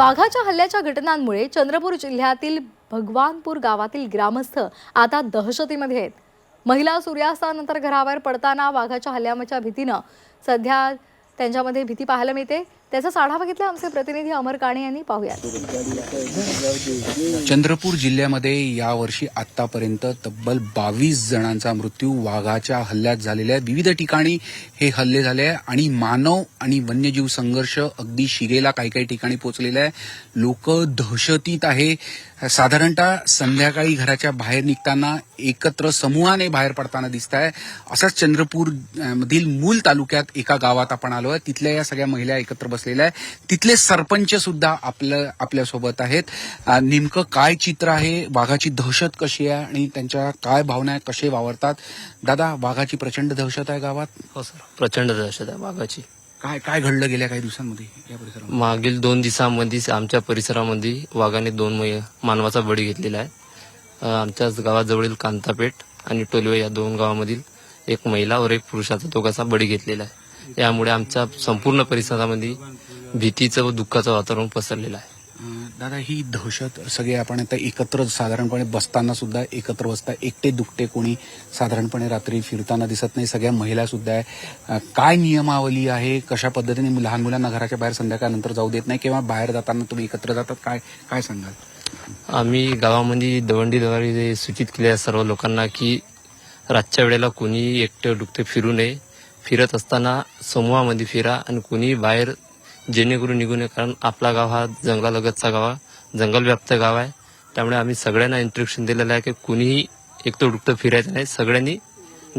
वाघाच्या हल्ल्याच्या घटनांमुळे चंद्रपूर जिल्ह्यातील भगवानपूर गावातील ग्रामस्थ आता दहशतीमध्ये आहेत. महिला सूर्यास्तानंतर घराबाहेर पडताना वाघाच्या हल्ल्याच्या भीतीनं सध्या त्यांच्यामध्ये भीती पाहायला मिळते. त्याचाच आढावा घेतला आमचे प्रतिनिधी अमर काणे यांनी. पाहूयात. चंद्रपूर जिल्ह्यामध्ये यावर्षी आतापर्यंत तब्बल बावीस जणांचा मृत्यू वाघाच्या हल्ल्यात झालेला आहे. विविध ठिकाणी हे हल्ले झाले आहे आणि मानव आणि वन्यजीव संघर्ष अगदी शिगेला काही काही ठिकाणी पोहोचलेला आहे. लोक दहशतीत आहे. साधारणतः संध्याकाळी घराच्या बाहेर निघताना एकत्र समूहाने बाहेर पडताना दिसत आहे. असंच चंद्रपूर मधील मूल तालुक्यात एका गावात आपण आलो आहे तिथल्या या सगळ्या महिला एकत्र बसलेल्या आहे. तिथले सरपंच सुद्धा आपलं आपल्यासोबत आहेत. नेमकं काय चित्र आहे? वाघाची दहशत कशी आहे? आणि त्यांच्या काय भावना कसे वावरतात? दादा वाघाची प्रचंड दहशत आहे गावात? हो सर. प्रचंड दहशत आहे वाघाची. काय काय घडलं गेल्या काही दिवसांमध्ये या परिसरात मागील दोन दिवसांमध्ये आमच्या परिसरामध्ये वाघाने दोन मै मानवाचा बळी घेतलेला आहे. अं, आमच्याच गावाजवळील कांतापेठ आणि टोलवे या दोन गावामधील एक महिला व एक पुरुषाचा दोघांचा बळी घेतलेला आहे. यामुळे आमच्या संपूर्ण परिसरामध्ये भीतीचं व दुःखाचं वातावरण पसरलेलं आहे. दादा ही दहशत सगळे आपण आता एकत्र साधारणपणे बसताना सुद्धा एकत्र बसता एकटे दुकटे कोणी साधारणपणे रात्री फिरताना दिसत नाही सगळ्या महिला सुद्धा आहे. काय नियमावली आहे? कशा पद्धतीने लहान मुलांना घराच्या बाहेर संध्याकाळनंतर जाऊ देत नाही किंवा बाहेर जाताना तुम्ही एकत्र जातात? काय काय सांगाल? आम्ही गावामध्ये दवंडीद्वारे सूचित केले आहे सर्व लोकांना की रातच्या वेळेला कोणी एकटे दुकटे फिरू नये. फिरत असताना समूहामध्ये फिरा आणि कोणी बाहेर जेणेकरून निघू नये. कारण आपला गाव हा जंगलालगतचा गाव आहे. जंगल व्याप्त गाव आहे. त्यामुळे आम्ही सगळ्यांना इंस्ट्रक्शन दिलेलं आहे की कुणीही एकटं दुकटं फिरायचं नाही. सगळ्यांनी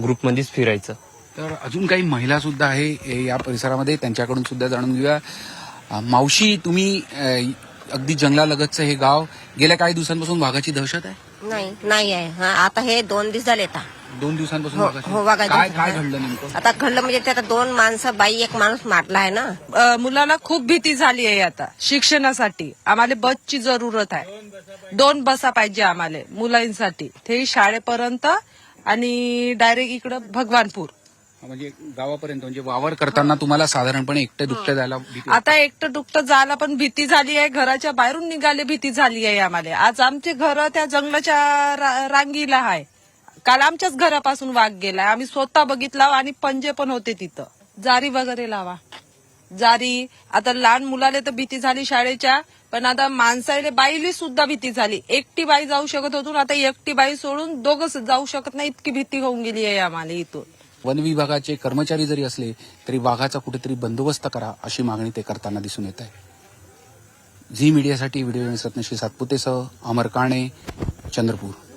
ग्रुपमध्येच फिरायचं. तर अजून काही महिला सुद्धा आहे या परिसरामध्ये. त्यांच्याकडून सुद्धा जाणून घेऊया. मावशी तुम्ही अगदी जंगलालगतचं हे गाव गेल्या काही दिवसांपासून वाघाची दहशत आहे? नाही नाही आहे. हा आता हे दोन दिवस झाले आता. दोन दिवसांपासून हो हो वाघाची काय काय. घडलं नेमकं? आता घडलं म्हणजे ते आता दोन माणसं बाई एक माणूस मारला आहे ना? अ, मुलांना खूप भीती झाली आहे आता शिक्षणासाठी. आम्हाला बसची जरूरत आहे. दोन बसा पाहिजे आम्हाला मुलांसाठी. ते शाळेपर्यंत आणि डायरेक्ट इकडं भगवानपूर. म्हणजे गावापर्यंत म्हणजे वावर करताना तुम्हाला साधारणपणे एकटे दुकटे जायला भीती वाटते. आता एकटं दुकटं जायला पण भीती झाली आहे. घराच्या बाहेरून निघाले भीती झाली आहे आम्हाला. आज आमचे घर त्या जंगलाच्या रा- रांगीला आहे. काल आमच्याच घरापासून वाघ गेलाय. आम्ही स्वतः बघितला आणि पंजे पण होते तिथं. जारी वगैरे लावा. जारी. आता लहान मुलाले तर भीती झाली शाळेच्या पण आता माणसाले बाईली सुद्धा भीती झाली. एकटी बाई जाऊ शकत होतो आता एकटी बाई सोडून दोघच जाऊ शकत नाही इतकी भीती होऊन गेली आहे आम्हाला इथून. वन विभागाचे कर्मचारी जरी असले तरी वाघाचा कुठेतरी बंदोबस्त करा अशी मागणी ते करताना दिसून येत आहे. झी मीडियासाठी व्हिडिओ रत्नश्री सातपुतेसह अमर काणे चंद्रपूर.